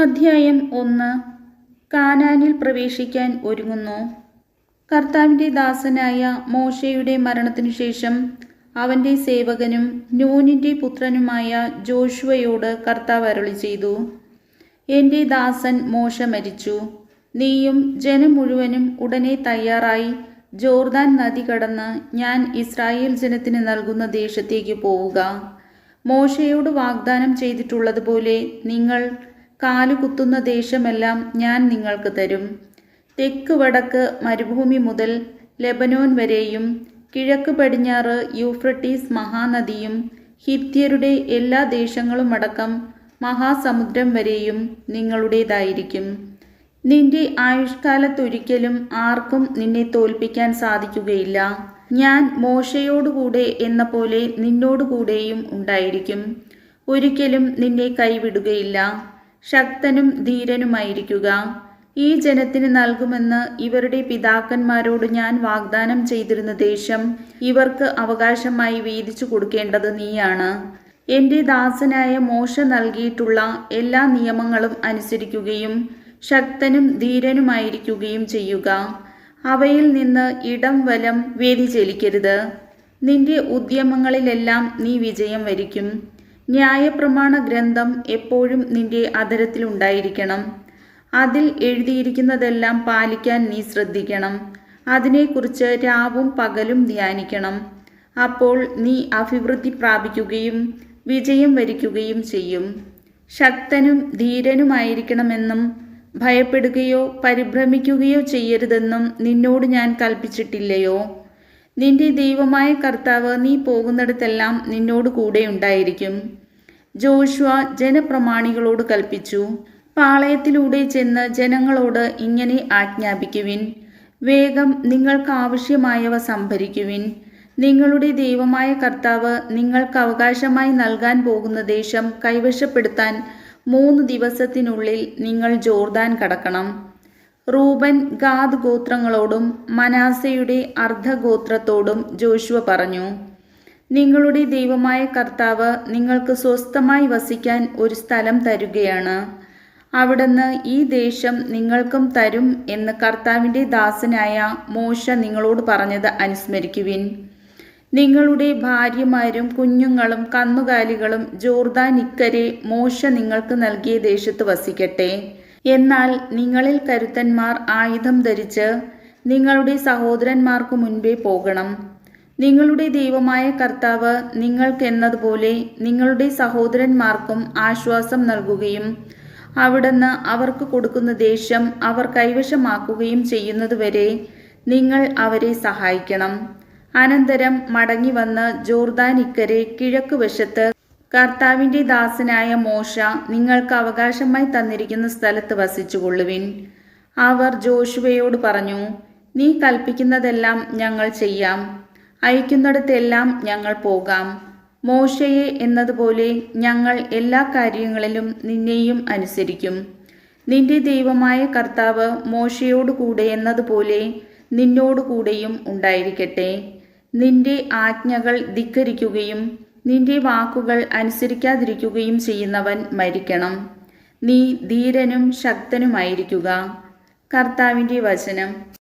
അധ്യായം ഒന്ന്. കാനാനിൽ പ്രവേശിക്കാൻ ഒരുങ്ങുന്നു. കർത്താവിന്റെ ദാസനായ മോശയുടെ മരണത്തിനു ശേഷം അവന്റെ സേവകനും നൂനിന്റെ പുത്രനുമായ ജോഷുവയോട് കർത്താവ് അരുളി ചെയ്തു. എന്റെ ദാസൻ മോശ മരിച്ചു. നീയും ജനം മുഴുവനും ഉടനെ തയ്യാറായി ജോർദാൻ നദി കടന്ന് ഞാൻ ഇസ്രായേൽ ജനത്തിന് നൽകുന്ന ദേശത്തേക്ക് പോവുക. മോശയോട് വാഗ്ദാനം ചെയ്തിട്ടുള്ളതുപോലെ നിങ്ങൾ കാലുകുത്തുന്ന ദേശമെല്ലാം ഞാൻ നിങ്ങൾക്ക് തരും. തെക്ക് വടക്ക് മരുഭൂമി മുതൽ ലെബനോൻ വരെയും കിഴക്ക് പടിഞ്ഞാറ് യൂഫ്രട്ടീസ് മഹാനദിയും ഹിത്യരുടെ എല്ലാ ദേശങ്ങളുമടക്കം മഹാസമുദ്രം വരെയും നിങ്ങളുടേതായിരിക്കും. നിന്റെ ആയുഷ്കാലത്തൊരിക്കലും ആർക്കും നിന്നെ തോൽപ്പിക്കാൻ സാധിക്കുകയില്ല. ഞാൻ മോശയോടുകൂടെ എന്ന പോലെ നിന്നോടുകൂടെയും ഉണ്ടായിരിക്കും. ഒരിക്കലും നിന്നെ കൈവിടുകയില്ല. ശക്തനും ധീരനുമായിരിക്കുക. ഈ ജനത്തിന് നൽകുമെന്ന് ഇവരുടെ പിതാക്കന്മാരോട് ഞാൻ വാഗ്ദാനം ചെയ്തിരുന്ന ദേശം ഇവർക്ക് അവകാശമായി വീതിച്ചു കൊടുക്കേണ്ടത് നീയാണ്. എന്റെ ദാസനായ മോശ നൽകിയിട്ടുള്ള എല്ലാ നിയമങ്ങളും അനുസരിക്കുകയും ശക്തനും ധീരനുമായിരിക്കുകയും ചെയ്യുക. അവയിൽ നിന്ന് ഇടം വലം വ്യതിചലിക്കരുത്. നിന്റെ ഉദ്യമങ്ങളിലെല്ലാം നീ വിജയം വരിക്കും. ന്യായപ്രമാണ ഗ്രന്ഥം എപ്പോഴും നിന്റെ അതരത്തിലുണ്ടായിരിക്കണം. അതിൽ എഴുതിയിരിക്കുന്നതെല്ലാം പാലിക്കാൻ നീ ശ്രദ്ധിക്കണം. അതിനെക്കുറിച്ച് രാവും പകലും ധ്യാനിക്കണം. അപ്പോൾ നീ അഭിവൃദ്ധി പ്രാപിക്കുകയും വിജയം വരിക്കുകയും ചെയ്യും. ശക്തനും ധീരനുമായിരിക്കണമെന്നും ഭയപ്പെടുകയോ പരിഭ്രമിക്കുകയോ ചെയ്യരുതെന്നും നിന്നോട് ഞാൻ കൽപ്പിച്ചിട്ടില്ലയോ? നിന്റെ ദൈവമായ കർത്താവ് നീ പോകുന്നിടത്തെല്ലാം നിന്നോട് കൂടെ ഉണ്ടായിരിക്കും. ജോഷുവ ജനപ്രമാണികളോട് കൽപ്പിച്ചു പാളയത്തിലൂടെ ചെന്ന് ജനങ്ങളോട് ഇങ്ങനെ ആജ്ഞാപിക്കുവിൻ. വേഗം നിങ്ങൾക്ക് ആവശ്യമായവ സംഭരിക്കുവിൻ. നിങ്ങളുടെ ദൈവമായ കർത്താവ് നിങ്ങൾക്ക് അവകാശമായി നൽകാൻ പോകുന്ന ദേശം കൈവശപ്പെടുത്താൻ മൂന്ന് ദിവസത്തിനുള്ളിൽ നിങ്ങൾ ജോർദാൻ കടക്കണം. റൂബൻ ഗാദ് ഗോത്രങ്ങളോടും മനാസയുടെ അർദ്ധഗോത്രത്തോടും ജോഷുവ പറഞ്ഞു നിങ്ങളുടെ ദൈവമായ കർത്താവ് നിങ്ങൾക്ക് സ്വസ്ഥമായി വസിക്കാൻ ഒരു സ്ഥലം തരുകയാണ്. അവിടുന്ന് ഈ ദേശം നിങ്ങൾക്കും തരും എന്ന് കർത്താവിന്റെ ദാസനായ മോശ നിങ്ങളോട് പറഞ്ഞത് അനുസ്മരിക്കുവിൻ. നിങ്ങളുടെ ഭാര്യമാരും കുഞ്ഞുങ്ങളും കന്നുകാലികളും ജോർദാൻ ഇക്കരെ മോശ നിങ്ങൾക്ക് നൽകിയ ദേശത്ത് വസിക്കട്ടെ. എന്നാൽ നിങ്ങളിൽ കരുത്തന്മാർ ആയുധം ധരിച്ച് നിങ്ങളുടെ സഹോദരന്മാർക്ക് മുൻപേ പോകണം. നിങ്ങളുടെ ദൈവമായ കർത്താവ് നിങ്ങൾക്കെന്നതുപോലെ നിങ്ങളുടെ സഹോദരന്മാർക്കും ആശ്വാസം നൽകുകയും അവിടുന്ന് അവർക്ക് കൊടുക്കുന്ന ദേഷ്യം അവർ കൈവശമാക്കുകയും ചെയ്യുന്നതുവരെ നിങ്ങൾ അവരെ സഹായിക്കണം. അനന്തരം മടങ്ങി വന്ന് ജോർദാൻ ഇക്കരെ കിഴക്ക് വശത്ത് കർത്താവിന്റെ ദാസനായ മോശ നിങ്ങൾക്ക് അവകാശമായി തന്നിരിക്കുന്ന സ്ഥലത്ത് വസിച്ചുകൊള്ളുവിൻ. അവർ ജോഷുവയോട് പറഞ്ഞു നീ കൽപ്പിക്കുന്നതെല്ലാം ഞങ്ങൾ ചെയ്യാം. അയക്കുന്നിടത്തെല്ലാം ഞങ്ങൾ പോകാം. മോശയെ എന്നതുപോലെ ഞങ്ങൾ എല്ലാ കാര്യങ്ങളിലും നിന്നെയും അനുസരിക്കും. നിന്റെ ദൈവമായ കർത്താവ് മോശയോടുകൂടെ എന്നതുപോലെ നിന്നോടുകൂടെയും ഉണ്ടായിരിക്കട്ടെ. നിന്റെ ആജ്ഞകൾ ധിക്കരിക്കുകയും നിന്റെ വാക്കുകൾ അനുസരിക്കാതിരിക്കുകയും ചെയ്യുന്നവൻ മരിക്കണം. നീ ധീരനും ശക്തനുമായിരിക്കുക. കർത്താവിന്റെ വചനം.